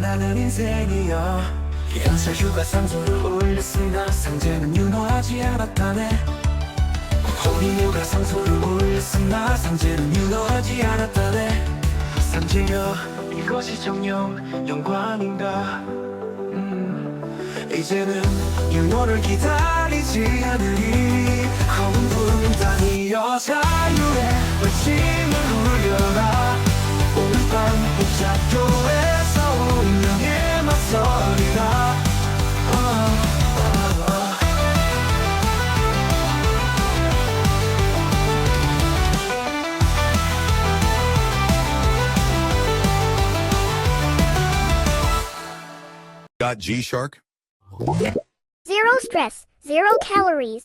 나는 인생이여. 연차 휴가 상소를 올렸으나 상제는 유노하지 않았다네. 혼인휴가 상소를 올렸으나 상제는 유노하지 않았다네. 상제여 이것이 정녕 영광인가? 음, 이제는 유노를 기다리지 않으리. 허문분단 이여 자유 Got G Shark? Zero stress, zero calories.